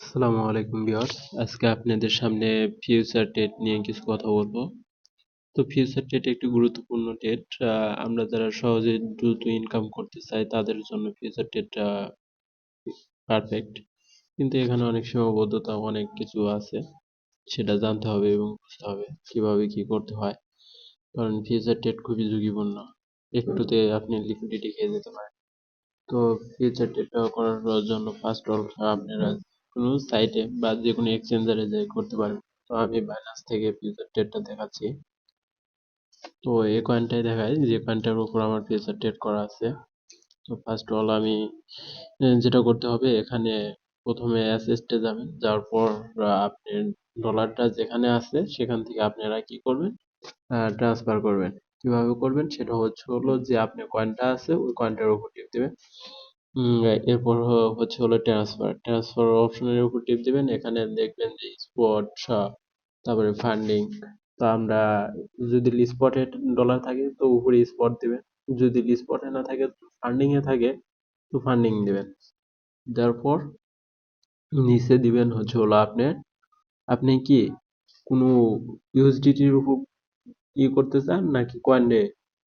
আসসালামু আলাইকুম ভিউয়ার্স। আজকে আপনাদের সামনে ফিউচার ট্রেড নিয়ে কিছু কথা বলব। তো ফিউচার ট্রেড একটি গুরুত্বপূর্ণ ট্রেড আমরা যারা সহজে দ্রুত ইনকাম করতে চাই, তাদের জন্য ফিউচার ট্রেডটা পারফেক্ট কিন্তু এখানে অনেক সীমাবদ্ধতা, অনেক কিছু আছে। সেটা জানতে হবে এবং বুঝতে হবে কীভাবে কি করতে হয়। কারণ ফিউচার ট্রেড খুবই ঝুঁকিপূর্ণ। একটুতে আপনি লিকুইডিটি খেয়ে যেতে পারেন। তো ফিউচার ট্রেডটা করার জন্য ফার্স্ট অল আপনারা কোনো সাইটে বা যে কোনো এক্সচেঞ্জারে যাই করতে পারেন। তো আমি বাইনান্স থেকে ফিউচার ট্রেডটা দেখাচ্ছি। তো এই কয়েনটাই দেখায় যে কয়েনটার উপর আমার ফিউচার ট্রেড করা আছে। তো ফার্স্ট অল আমি যেটা করতে হবে, এখানে প্রথমে অ্যাসেসটে যাবেন যাওয়ার পর আপনি ডলারটা যেখানে আছে, সেখান থেকে আপনারা কি করবেন? ট্রান্সফার করবেন। কীভাবে করবেন সেটা হচ্ছে হলো যে আপনি কয়েনটা আছে, ওই কয়েনটার উপর টিপ দেবেন। এরপর হচ্ছে হলো ট্রান্সফার ট্রান্সফার অপশনের উপর টিপ দিবেন, এখানে দেখবেন যে স্পট তারপরে ফান্ডিং তো আমরা যদি স্পটে ডলার থাকে, তো উপরে স্পট দিবেন। যদি স্পটে না থাকে ফান্ডিং এ থাকে, তো ফান্ডিং দিবেন। দেওয়ার পর নিচে দিবেন হচ্ছে হলো আপনার আপনি কি কোনো ইউএসডিটির উপর ই করতে চান নাকি কয়েনে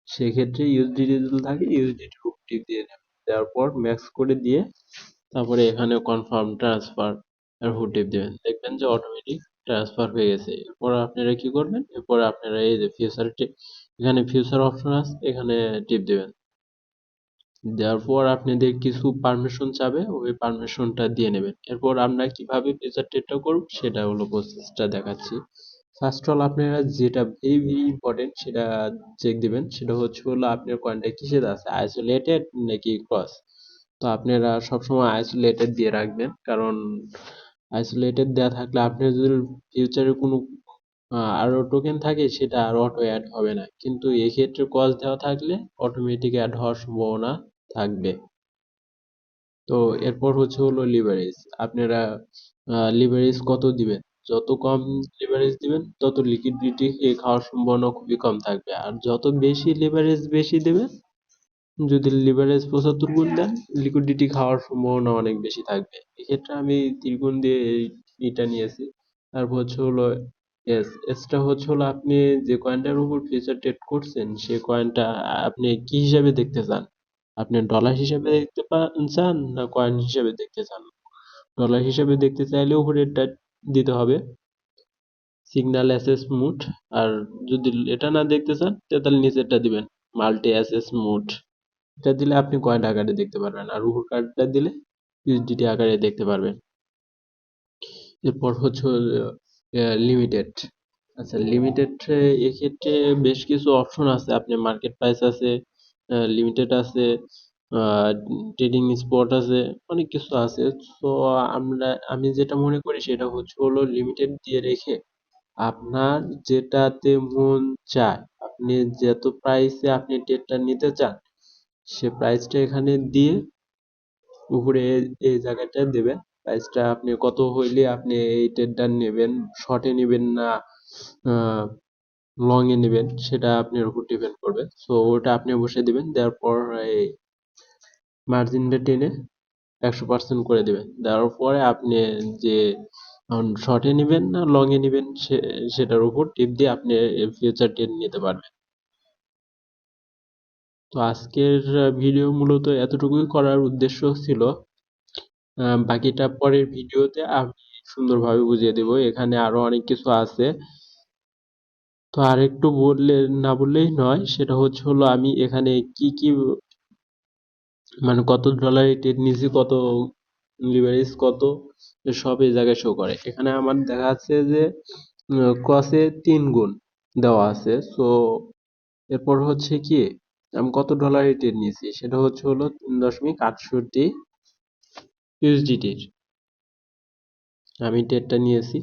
সেক্ষেত্রে ইউএসডিটি যদি থাকে ইউএসডিটির উপর টিপ দিয়ে নেবেন। দেওয়ার পর ম্যাক্স করে দিয়ে তারপরে এখানে কনফার্ম ট্রান্সফার আর উপর টিপ দেবেন। দেখবেন যে অটোমেটিক ট্রান্সফার হয়ে গেছে। এরপর আপনারা কি করবেন? এরপর আপনারা এই যে ফিউচার এখানে ফিউচার অপশন আছে, এখানে টিপ দেবেন। দেওয়ার পর আপনাদের কিছু পারমিশন চাবে, ওই পারমিশনটা দিয়ে নেবেন। এরপর আমরা কীভাবে ফিউচার ট্রেডটা করব, সেটা হলো প্রসেসটা দেখাচ্ছি। ফার্স্ট অল আপনারা যেটা ভেরি ইম্পর্টেন্ট সেটা চেক দিবেন, সেটা হচ্ছে হলো আপনার কয়েনটা কিসের আছে? আইসোলেটেড নাকি ক্রস তো আপনারা সবসময় আইসোলেটেড দিয়ে রাখবেন, কারণ আইসোলেটেড দেওয়া থাকলে আপনার যদি ফিউচারে কোনো আরও টোকেন থাকে, সেটা আর অটো অ্যাড হবে না। কিন্তু এক্ষেত্রে কস দেওয়া থাকলে অটোমেটিক অ্যাড হওয়ার সম্ভাবনা থাকবে। তো এরপর হচ্ছে হলো লিভারেজ আপনারা লিভারেজ কত দিবেন? যত কম লেভারেজ দিবেন, তত লিকুইডিটি খাওয়ার সম্ভাবনা খুবই কম থাকবে। আর যত বেশি লেভারেজ বেশি দেবেন, যদি লিভারেজ পঁচাত্তর গুণ দেন লিকুইডিটি খাওয়ার সম্ভাবনা অনেক বেশি থাকবে। এক্ষেত্রে আমি ত্রিগুণ দিয়ে এটা নিয়েছি। তারপর হচ্ছে হলো এস এসটা হচ্ছে হলো আপনি যে কয়েনটার উপর ফিউচার ট্রেড করছেন সে কয়েনটা আপনি কি হিসাবে দেখতে চান? আপনি ডলার হিসাবে দেখতে চান না কয়েন হিসাবে দেখতে চান? ডলার হিসাবে দেখতে চাইলে এটা দিতে হবে। সিগন্যাল অ্যাসেস মুড আর যদি এটা না দেখতে চান তাহলে নিচেরটা দিবেন। মাল্টি অ্যাসেস মুড এটা দিলে আপনি কয়েন আকারে দেখতে পারবেন, আর উপর কার্ডটা দিলে ইউএসডিটি আকারে দেখতে পারবেন। এরপর হচ্ছে লিমিটেড আচ্ছা লিমিটেড এক্ষেত্রে বেশ কিছু অপশন আছে। আপনি মার্কেট প্রাইস আছে লিমিটেড আছে ট্রেডিং স্পট আছে, অনেক কিছু আছে। তো আমরা, আমি যেটা মনে করি সেটা হচ্ছে হলো লিমিটেড দিয়ে রেখে আপনার যেটাতে মন চায়, আপনি যত প্রাইসে আপনি ট্রেডটা নিতে চান, সে প্রাইসটা এখানে দিয়ে উপরে এই জায়গাটা দেবেন। প্রাইসটা আপনি কত হইলে আপনি এই ট্রেডটা নেবেন শর্টে নেবেন না লং এ নেবেন, সেটা আপনার উপর ডিপেন্ড করবে। সো ওটা আপনি বসে দিবেন। দেওয়ার পর এই মার্জিনটা টেনে একশো পার্সেন্ট করে দেবেন দেওয়ার পরে আপনি যে শর্টে নেবেন না লং এ নেবেন সেটার উপর টিপ দিয়ে আপনি ফিউচার ট্রেড নিতে পারবেন। তো আজকের ভিডিও মূলত এতটুকুই করার উদ্দেশ্য ছিল। বাকিটা পরের ভিডিওতে আমি সুন্দরভাবে বুঝিয়ে দেব। এখানে আরও অনেক কিছু আছে। তো আরেকটু বললে না বললেই নয়, সেটা হচ্ছে হলো আমি এখানে কি কি মানে কত ডলার ট্রেড নিয়েছি, কত লিভারেজ কত সব এই জায়গায় শো করে। এখানে আমার দেখা যাচ্ছে যে ক্রসে তিন গুণ দেওয়া আছে। সো এরপর হচ্ছে কি, আমি কত ডলারে ট্রেড নিয়েছি? সেটা হচ্ছে হলো তিন দশমিক আটষট্টি ইউএসডিটির আমি ট্রেডটা নিয়েছি।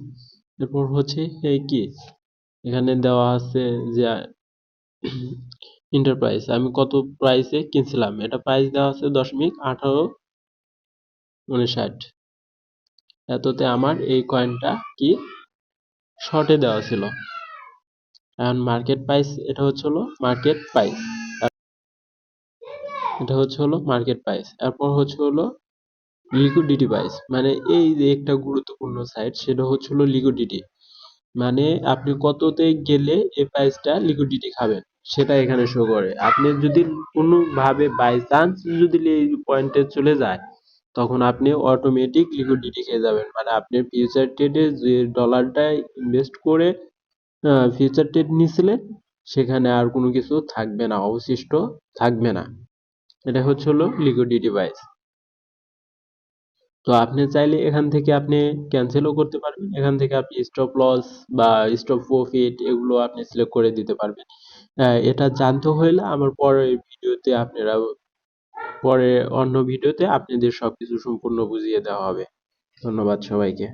এরপর হচ্ছে এই কি, এখানে দেওয়া আছে যে ইন্টারপ্রাইস আমি কত প্রাইসে কিনছিলাম? এটা প্রাইস দেওয়া আছে দশমিক আঠারো উনষাট এততে আমার এই কয়েনটা কি শর্টে দেওয়া ছিল। এখন মার্কেট প্রাইস এটা হচ্ছে হলো মার্কেট প্রাইস এটা হচ্ছে হলো মার্কেট প্রাইস এরপর হচ্ছে হলো লিকুইডিটি প্রাইস মানে এই যে একটা গুরুত্বপূর্ণ সাইট সেটা হচ্ছে হলো লিকুইডিটি মানে আপনি কততে গেলে এই প্রাইসটা লিকুইডিটি খাবেন? সেটা এখানে শো করে। আপনি যদি কোনোভাবে বাই চান্স যদি এই পয়েন্টে চলে যায়, তখন আপনি অটোমেটিক লিকুইডিটি খেয়ে যাবেন। মানে আপনি ফিউচার ট্রেডে যে ডলারটা ইনভেস্ট করে ফিউচার ট্রেড নিয়েছিলেন সেখানে আর কোনো কিছু থাকবে না, অবশিষ্ট থাকবে না। এটা হচ্ছে হলো লিকুইডিটি প্রাইস তো আপনি চাইলে এখান থেকে আপনি ক্যান্সেলও করতে পারবেন। এখান থেকে আপনি স্টপ লস বা স্টপ প্রফিট এগুলো আপনি সিলেক্ট করে দিতে পারবেন। এটা জানতে হইলে আমার পরের ভিডিওতে আপনারা, পরে অন্য ভিডিওতে আপনাদের সবকিছু সম্পূর্ণ বুঝিয়ে দেওয়া হবে। ধন্যবাদ সবাইকে।